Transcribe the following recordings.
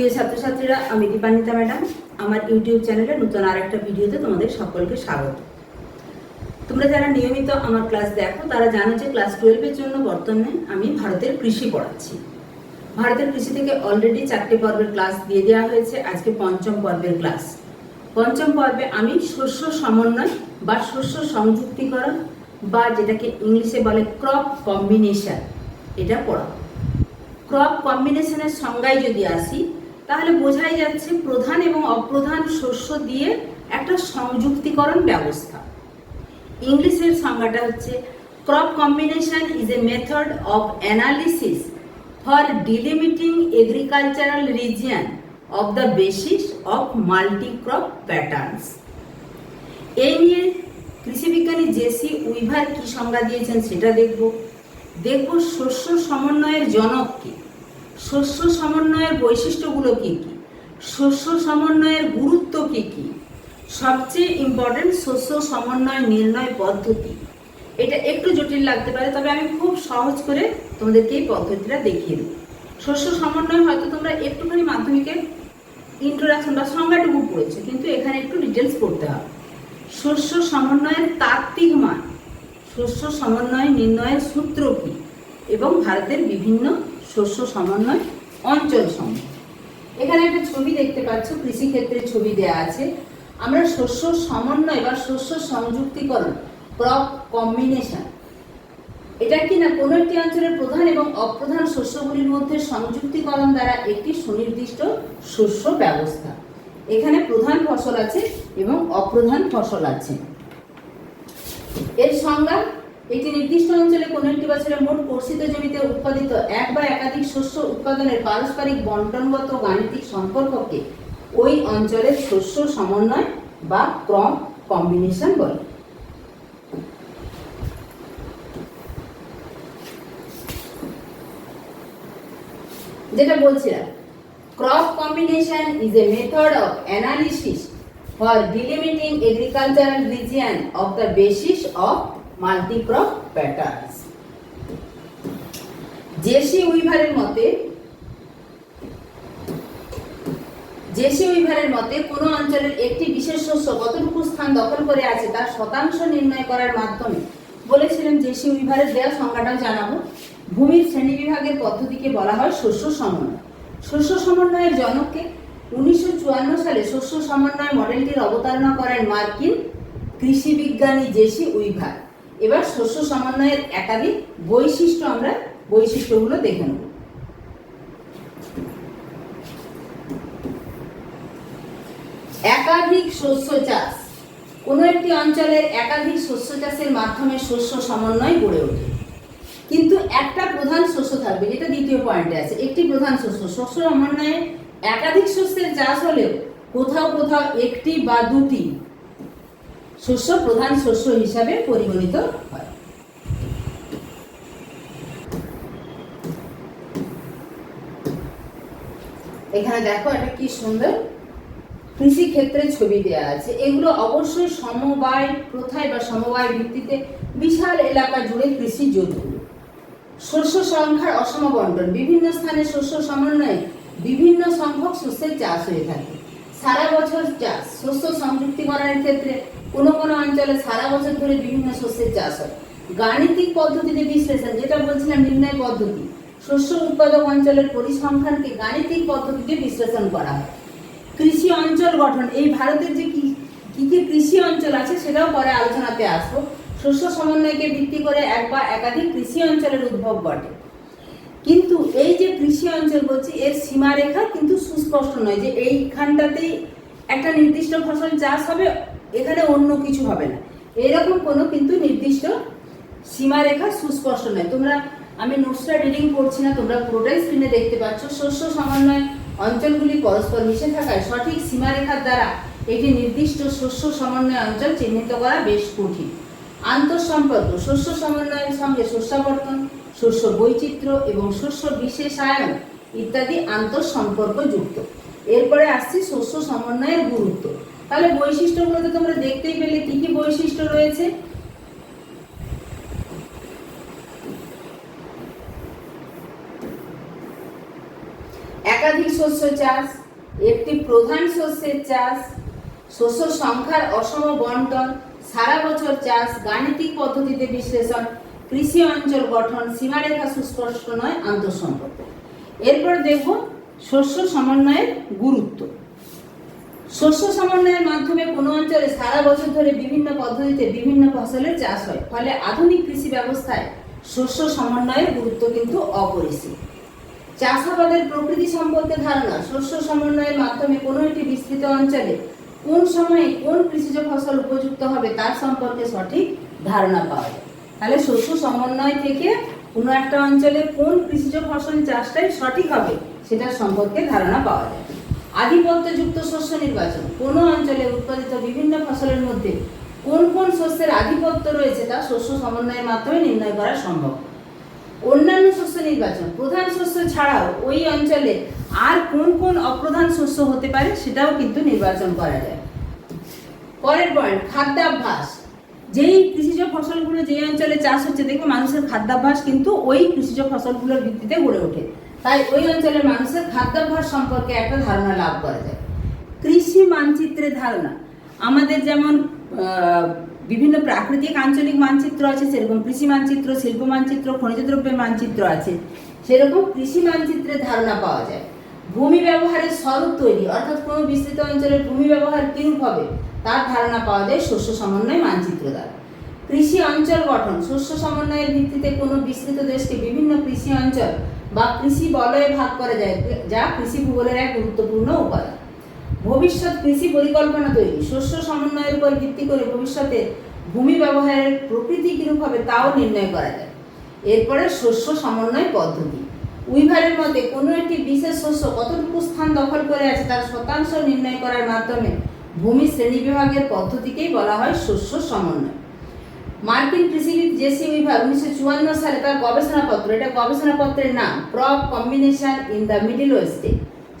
প্রিয় ছাত্রছাত্রীরা, আমি দীপান্বিতা ম্যাডাম। আমার ইউটিউব চ্যানেলে নতুন আর একটা ভিডিওতে তোমাদের সকলকে স্বাগত। তোমরা যারা নিয়মিত আমার ক্লাস দেখো, তারা জানো যে ক্লাস টুয়েলভের জন্য বর্তমানে আমি ভারতের কৃষি পড়াচ্ছি। ভারতের কৃষি থেকে অলরেডি চারটে পর্বের ক্লাস দিয়ে দেওয়া হয়েছে। আজকে পঞ্চম পর্বের ক্লাস। পঞ্চম পর্বে আমি শস্য সমন্বয় বা শস্য সংযুক্তিকরণ বা যেটাকে ইংলিশে বলে ক্রপ কম্বিনেশন এটা পড়াবো। ক্রপ কম্বিনেশনের সংজ্ঞায় যদি আসি তাহলে বোঝাই যাচ্ছে প্রধান এবং অপ্রধান শস্য দিয়ে একটা সংযুক্তিকরণ ব্যবস্থা। ইংলিশের সংজ্ঞাটা হচ্ছে crop combination is a method of analysis for delimiting agricultural region of the basis of multi crop patterns এই নিয়ে কৃষিবিজ্ঞানী জেসি উইভার কি সংজ্ঞা দিয়েছেন সেটা দেখব। দেখব শস্য সমন্বয়ের জনক কি। শস্য সমন্বয়ের বৈশিষ্ট্যগুলো কি কি? শস্য সমন্বয়ের গুরুত্ব কি কি? সবচেয়ে ইম্পর্টেন্ট শস্য সমন্বয় নির্ণয় পদ্ধতি। এটা একটু জটিল লাগতে পারে, তবে আমি খুব সহজ করে তোমাদেরকে এই পদ্ধতিটা দেখিয়ে দেবো। শস্য সমন্বয় হয়তো তোমরা একটুখানি মাধ্যমিকের ইন্ট্রোডাকশন বা সংজ্ঞাটুকু পড়েছো, কিন্তু এখানে একটু ডিটেলস পড়তে হবে। শস্য সমন্বয়ের তাত্ত্বিক মান, শস্য সমন্বয় নির্ণয়ের সূত্র কী? এবং ভারতের বিভিন্ন শস্য সমন্বয়, অঞ্চল সমূহ এখানে একটা ছবি দেখতে পাচ্ছ, কৃষিক্ষেত্রের ছবি দেয়া আছে। আমরা শস্য সমন্বয় বা শস্য সংযুক্তিকরণ, ক্রপ কম্বিনেশন, এটা কি না কোনো একটি অঞ্চলের প্রধান এবং অপ্রধান শস্যগুলির মধ্যে সংযুক্তিকরণ দ্বারা একটি সুনির্দিষ্ট শস্য ব্যবস্থা? এখানে প্রধান ফসল আছে এবং অপ্রধান ফসল আছে। এর সংজ্ঞা একটি নির্দিষ্ট অঞ্চলে কোনো একটি বছরে মোট কর্ষিত জমিতে উৎপাদিত এক বা একাধিক শস্য উৎপাদনের পারস্পরিক বন্টনগত গাণিতিক সম্পর্ককে ওই অঞ্চলের শস্য সমন্বয় বা ক্রম কম্বিনেশন বলে। যেটা বলছিলাম crop combination is a method of analysis for delimiting agricultural region of the basis of multicrop patterns. J C উইভারের মতে, জেসি উইভারের মতে, কোনো অঞ্চলের একটি বিশেষ শস্য কতটুকু স্থান দখল করে আছে তার শতাংশ নির্ণয় করার মাধ্যমে বলেছিলেন জেসি উইভারের দেওয়া সংজ্ঞাটাও জানাব। ভূমির শ্রেণীবিভাগের পদ্ধতিকে বলা হয় শস্য সমন্বয়। শস্য সমন্বয়ের জনককে উনিশশো সালে শস্য সমন্বয় মডেলটির অবতারণা করেন মার্কিন কৃষি বিজ্ঞানী জেসি উইভার। এবার শস্য সমন্বয়ের একাধিক বৈশিষ্ট্য আমরা বৈশিষ্ট্যগুলো দেখে নেব। একাধিক শস্য চাষ। কোনো একটি অঞ্চলের একাধিক শস্য চাষের মাধ্যমে শস্য সমন্বয় গড়ে ওঠে। কিন্তু একটা প্রধান শস্য থাকবে, যেটা দ্বিতীয় পয়েন্টে আছে, একটি প্রধান শস্য। শস্য সমন্বয়ে একাধিক শস্যের চাষ হলেও কোথাও কোথাও একটি বা দুটি শস্য, প্রধান শস্য হিসাবে পরিগণিত হয়। এখানে দেখো এটা কি সুন্দর। কৃষি ক্ষেত্রে ছবি দেওয়া আছে। এগুলো অবশ্যই সমবায় প্রথায় বা সমবায় ভিত্তিতে বিশাল এলাকা জুড়ে কৃষি জোটগুলো শস্য সংখ্যার অসম বন্টন। বিভিন্ন স্থানে শস্য সমন্বয়ে বিভিন্ন সংখ্যক শস্যের চাষ হয়ে থাকে। সারা বছর চাষ শস্য সংযুক্তিকরণের ক্ষেত্রে কোনো কোনো অঞ্চলে সারা বছর ধরে বিভিন্ন শস্যের চাষ হয়। গাণিতিক পদ্ধতিতে বিশ্লেষণ, যেটা বলছিলাম নির্ণয় পদ্ধতি। শস্য উৎপাদক অঞ্চলের পরিসংখ্যানকে গাণিতিক পদ্ধতিতে বিশ্লেষণ করা হয়। কৃষি অঞ্চল গঠন, এই ভারতের যে কি কি কি কৃষি অঞ্চল আছে সেটাও পরে আলোচনাতে আসব। শস্য সমন্বয়কে ভিত্তি করে এক বা একাধিক কৃষি অঞ্চলের উদ্ভব ঘটে। কিন্তু এই যে কৃষি অঞ্চল বলছি, এর সীমারেখা কিন্তু সুস্পষ্ট নয় যে এইখানটাতেই একটা নির্দিষ্ট ফসল চাষ হবে এখানে অন্য কিছু হবে না। এরকম কোনো কিন্তু নির্দিষ্ট সীমারেখা সুস্পষ্ট নয়। তোমরা, আমি নোটসটা রিডিং করছি না, তোমরা পুরোটাই স্ক্রিনে দেখতে পাচ্ছ। শস্য সমন্বয় অঞ্চলগুলি পরস্পর মিশে থাকায় সঠিক সীমারেখার দ্বারা একটি নির্দিষ্ট শস্য সমন্বয় অঞ্চল চিহ্নিত করা বেশ কঠিন। আন্তঃসম্পর্ক, শস্য সমন্বয়ের সঙ্গে শস্যাবর্তন, শস্য বৈচিত্র্য এবং শস্য বিশেষায়ন ইত্যাদি আন্তঃসম্পর্ক যুক্ত এরপরে আসছি শস্য সমন্বয়ের গুরুত্ব। তাহলে বৈশিষ্ট্যগুলো তো তোমরা দেখতেই পেলে কি কি বৈশিষ্ট্য রয়েছে। একাধিক শস্য চাষ, একটি প্রধান শস্যের চাষ, শস্য সংখ্যার অসম বন্টন, সারা বছর চাষ, গাণিতিক পদ্ধতিতে বিশ্লেষণ, কৃষি অঞ্চল গঠন, সীমারেখা সুস্পষ্ট নয়, আন্তঃসম্পর্ক। এরপর দেখব শস্য সমন্বয়ের গুরুত্ব। শস্য সমন্বয়ের মাধ্যমে কোনো অঞ্চলে সারা বছর ধরে বিভিন্ন পদ্ধতিতে বিভিন্ন ফসলের চাষ হয়। ফলে আধুনিক কৃষি ব্যবস্থায় শস্য সমন্বয়ের গুরুত্ব কিন্তু অপরিসীম। চাষাবাদের প্রকৃতি সম্পর্কে ধারণা, শস্য সমন্বয়ের মাধ্যমে কোনো একটি বিস্তৃত অঞ্চলে কোন সময়ে কোন কৃষিজ ফসল উপযুক্ত হবে তার সম্পর্কে সঠিক ধারণা পাওয়া যায়। তাহলে শস্য সমন্বয় থেকে কোনো একটা অঞ্চলে কোন কৃষিজ ফসল চাষটাই সঠিক হবে সেটার সম্পর্কে ধারণা পাওয়া যায়। আধিপত্যযুক্ত শস্য নির্বাচন। কোনো অঞ্চলে উৎপাদিত বিভিন্ন ফসলের মধ্যে কোন কোন শস্যের আধিপত্য রয়েছে তা শস্য সমন্বয়ের মাধ্যমে নির্ণয় করা সম্ভব। অন্যান্য শস্য নির্বাচন। প্রধান শস্য ছাড়াও ওই অঞ্চলে আর কোন কোন অপ্রধান শস্য হতে পারে সেটাও কিন্তু নির্বাচন করা যায়। পরের পয়েন্ট খাদ্যাভ্যাস। যেই কৃষিজ ফসলগুলো যে অঞ্চলে চাষ হচ্ছে, দেখবে মানুষের খাদ্যাভ্যাস কিন্তু ওই কৃষিজ ফসলগুলোর ভিত্তিতে গড়ে ওঠে। তাই ওই অঞ্চলের মানুষের খাদ্যাভ্যাস সম্পর্কে একটা ধারণা লাভ করা যায়। কৃষি মানচিত্রের ধারণা, আমাদের যেমন বিভিন্ন প্রাকৃতিক আঞ্চলিক মানচিত্র আছে, সেরকম কৃষি মানচিত্র, শিল্প মানচিত্র খনিজ দ্রব্যের মানচিত্র আছে, সেরকম কৃষি মানচিত্রের ধারণা পাওয়া যায়। ভূমি ব্যবহারের স্বরূপ তৈরি, অর্থাৎ কোনো বিস্তৃত অঞ্চলের ভূমি ব্যবহার কিরূপ হবে, তার ধারণা পাওয়া যায় শস্য সমন্বয় মানচিত্র দ্বারা। কৃষি অঞ্চল গঠন, শস্য সমন্বয়ের ভিত্তিতে কোনো বিস্তৃত দেশকে বিভিন্ন কৃষি অঞ্চল বা কৃষি বলয়ে ভাগ করা যায়, যা কৃষি ভূগোলের এক গুরুত্বপূর্ণ উপাদান ভবিষ্যৎ কৃষি পরিকল্পনা তৈরি, শস্য সমন্বয়ের উপর ভিত্তি করে ভবিষ্যতে ভূমি ব্যবহারের প্রকৃতি কিরূপ হবে তাও নির্ণয় করা যায়। এরপরে শস্য সমন্বয় পদ্ধতি। উইভারের মতে, কোনো একটি বিশেষ শস্য কতটুকু স্থান দখল করে আছে তার শতাংশ নির্ণয় করার মাধ্যমে ভূমি শ্রেণীবিভাগের পদ্ধতিকেই বলা হয় শস্য সমন্বয়। মার্কিন কৃষিবিদ জেসি উইভার উনিশশো চুয়ান্ন সালে তার গবেষণাপত্র এটা গবেষণাপত্রের নাম crop combination in the middle ওয়েস্টে।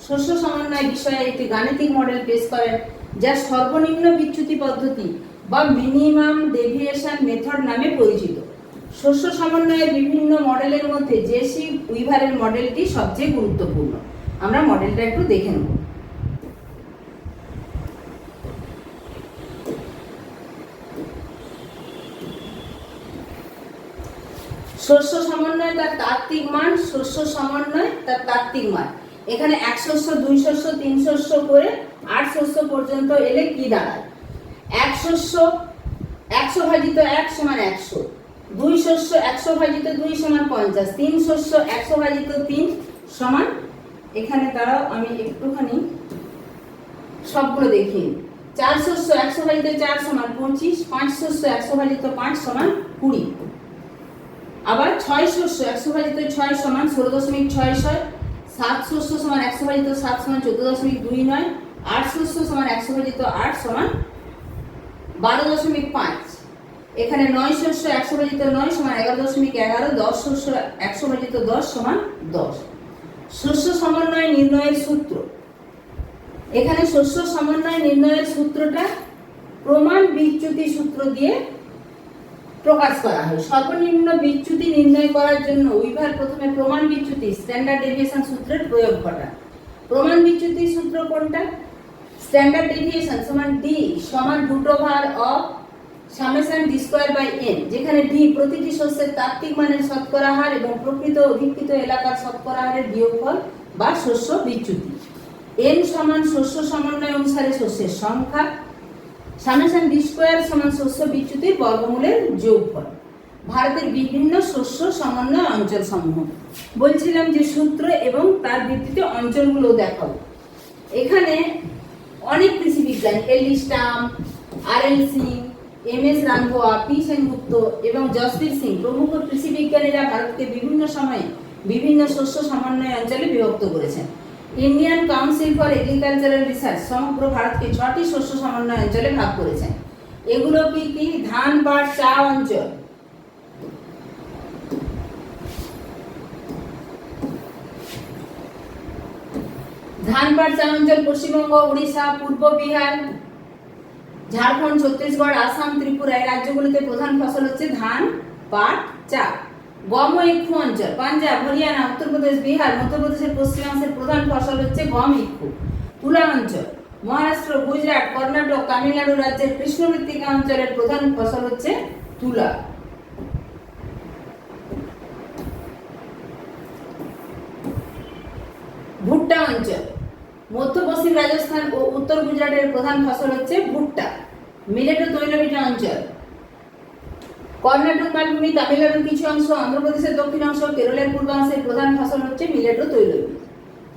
শস্য সমন্বয় বিষয়ে একটি গাণিতিক মডেল পেশ করেন যা সর্বনিম্ন বিচ্যুতি পদ্ধতি বা মিনিমাম ডেভিয়েশন মেথড নামে পরিচিত। শস্য সমন্বয়ের বিভিন্ন মডেলের মধ্যে জেসি উইভারের মডেলটি সবচেয়ে গুরুত্বপূর্ণ। আমরা মডেলটা একটু দেখে নেব। শস্য সমন্বয়, তার তাত্ত্বিক মান, শস্য সমন্বয়, তার তাত্ত্বিক মান। এখানে এক শস্য, দুই শস্য, তিন শস্য করে আট শস্য পর্যন্ত এলে কি দাঁড়ায়? এক শস্য একশো ভাজিত এক সমান একশো। দুই শস্য একশো ভাজিত দুই সমান পঞ্চাশ। তিন শস্য একশো ভাজিত তিন সমান, এখানে তারাও আমি একটুখানি সবগুলো দেখি। চার শস্য একশো ভাজিত চার সমান পঁচিশ, পাঁচ শস্য একশো ভাজিত পাঁচ সমান কুড়ি। আবার ছয় শস্য, একশো ভাজিত ছয় সমান ষোলো দশমিক ছয় ছয়, সাত শস্য সমান একশো ভাজিত সাত সমান চোদ্দ দশমিক দুই নয়, আট শস্য সমান একশো ভাজিত আট সমান বারো দশমিক পাঁচ। এখানে নয় শস্য একশো ভাজিত নয় সমান এগারো দশমিক এগারো, দশ শস্য একশো ভাজিত দশ সমান দশ। শস্য সমন্বয় নির্ণয়ের সূত্র। এখানে শস্য সমন্বয় নির্ণয়ের সূত্রটা প্রমাণ বিচ্যুতি সূত্র দিয়ে প্রকাশ করা হয়। সর্বনিম্ন বিচ্যুতি নির্ণয় করার জন্য উইভার প্রথমে প্রমাণ বিচ্যুতি স্ট্যান্ডার্ড ডেভিয়েশন সূত্রের প্রয়োগ ঘটান প্রমাণ বিচ্যুতি সূত্র কোনটা? স্ট্যান্ডার্ড ডেভিয়েশন সমান ডি সমান root over of summation D square by N যেখানে ডি প্রতিটি শস্যের তাত্ত্বিক মানের শতকরা হার এবং প্রকৃত অধিকৃত এলাকার শতকরা হারের বিয়োগফল বা শস্য বিচ্যুতি। এন সমান শস্য সমন্বয় অনুসারে শস্যের সংখ্যা সামেশন ডি স্কোয়ার সমান শস্য বিচ্যুতির বর্গমূলের যোগফল। ভারতের বিভিন্ন শস্য সমন্বয় অঞ্চল সমূহ বলছিলাম যে সূত্র এবং তার ভিত্তিতে অঞ্চলগুলো দেখাবো। এখানে অনেক কৃষি বিজ্ঞান L Stamp R L Singh M S Randhawa P Sengupta এবং জসবীর সিং প্রমুখ কৃষি বিজ্ঞানীরা ভারতকে বিভিন্ন সময়ে বিভিন্ন শস্য সমন্বয় অঞ্চলে বিভক্ত করেছেন। Indian Council for Agricultural Research সমগ্র ভারতকে ছটি শস্য সমন্বয় অঞ্চলে ভাগ করেছেন এগুলো কি কি? ধান পাট চা, অঞ্চল। ধান পাট চা, অঞ্চল পশ্চিমবঙ্গ, উড়িষ্যা, পূর্ব বিহার, ঝাড়খণ্ড, ছত্তিশগড়, আসাম, ত্রিপুরা, এই রাজ্যগুলিতে প্রধান ফসল হচ্ছে ধান পাট চা। গম ইক্ষু অঞ্চল। পাঞ্জাব, হরিয়ানা, উত্তরপ্রদেশ, বিহার, মধ্যপ্রদেশের পশ্চিমাংশের প্রধান ফসল হচ্ছে গম ইক্ষু তুলা অঞ্চল, মহারাষ্ট্র, গুজরাট, কর্ণাটক, তামিলনাড়ু রাজ্যের কৃষ্ণমৃত্তিকা অঞ্চলের প্রধান ফসল হচ্ছে তুলা। ভুট্টা অঞ্চল, মধ্য পশ্চিম রাজস্থান ও উত্তর গুজরাটের প্রধান ফসল হচ্ছে ভুট্টা। মিলেট ও তৈলবীজ অঞ্চল কর্ণাটক, মালভূমি তামিলনাড়ুর কিছু অংশ, অন্ধ্রপ্রদেশের দক্ষিণ অংশ, কেরলের পূর্বাংশের প্রধান ফসল হচ্ছে মিলেট ও তৈলবীজ।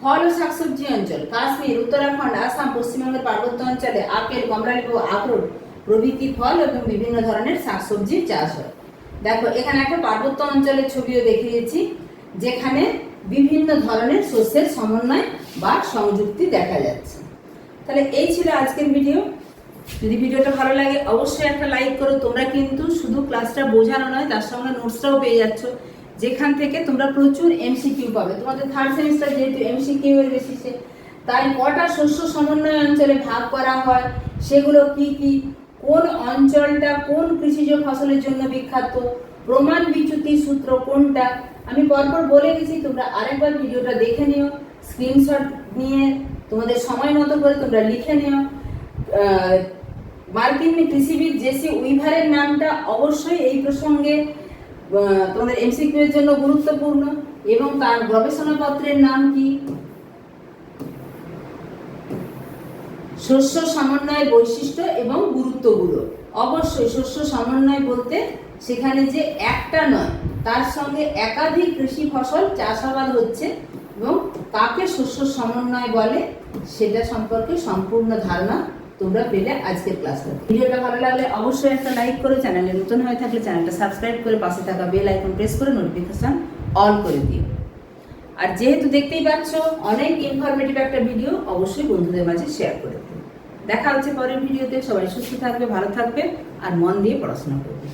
ফল ও শাকসবজি অঞ্চল, কাশ্মীর, উত্তরাখণ্ড, আসাম, পশ্চিমবঙ্গের পার্বত্য অঞ্চলে আপেল, কমলালেবু আখরোট প্রভৃতি ফল এবং বিভিন্ন ধরনের শাকসবজির চাষ হয়। দেখো, এখানে একটা পার্বত্য অঞ্চলের ছবিও দেখিয়েছি যেখানে বিভিন্ন ধরনের শস্যের সমন্বয় বা সংযুক্তি দেখা যাচ্ছে। তাহলে এই ছিল আজকের ভিডিও। যদি ভিডিওটা ভালো লাগে, অবশ্যই একটা লাইক করো। তোমরা কিন্তু শুধু ক্লাসটা বোঝানো নয়, তার সঙ্গে নোটসটাও পেয়ে যাচ্ছ। যেখান থেকে তোমরা প্রচুর এমসিকিউ পাবে। তোমাদের থার্ড সেমিস্টার যেহেতু এমসিকিউ এর বেসিসে তাই কটা শস্য সমন্বয় অঞ্চলে ভাগ করা হয়, সেগুলো কি কি, কোন অঞ্চলটা কোন কৃষিজ ফসলের জন্য বিখ্যাত, প্রমাণ বিচ্যুতি সূত্র কোনটা, আমি পরপর বলে গেছি তোমরা আরেকবার ভিডিওটা দেখে নিও স্ক্রিনশট নিয়ে তোমাদের সময় মতো করে তোমরা লিখে নিও। মার্কিন কৃষিবিদ জেসি উইভারের নামটা অবশ্যই এই প্রসঙ্গে তোমাদের এমসিকিউ এর জন্য গুরুত্বপূর্ণ এবং তার গবেষণাপত্রের নাম কি? শস্য সমন্বয়ের বৈশিষ্ট্য এবং গুরুত্বগুলো। অবশ্যই শস্য সমন্বয় বলতে সেখানে যে একটা নয়, তার সঙ্গে একাধিক কৃষি ফসল চাষাবাদ হচ্ছে এবং কাকে শস্য সমন্বয় বলে সেটা সম্পর্কে সম্পূর্ণ ধারণা তোমরা পেলে আজকের ক্লাসটা। ভিডিওটা ভালো লাগলে অবশ্যই একটা লাইক করে চ্যানেলে নতুন হয়ে থাকলে চ্যানেলটা সাবস্ক্রাইব করে পাশে থাকা বেল আইকন প্রেস করে নোটিফিকেশন অল করে দিও। আর যেহেতু দেখতেই পাচ্ছ, অনেক ইনফরমেটিভ একটা ভিডিও অবশ্যই বন্ধুদের মাঝে শেয়ার করে দিও। দেখা হচ্ছে পরের ভিডিওতে সবাই সুস্থ থাকবে, ভালো থাকবে, আর মন দিয়ে পড়াশোনা করবে।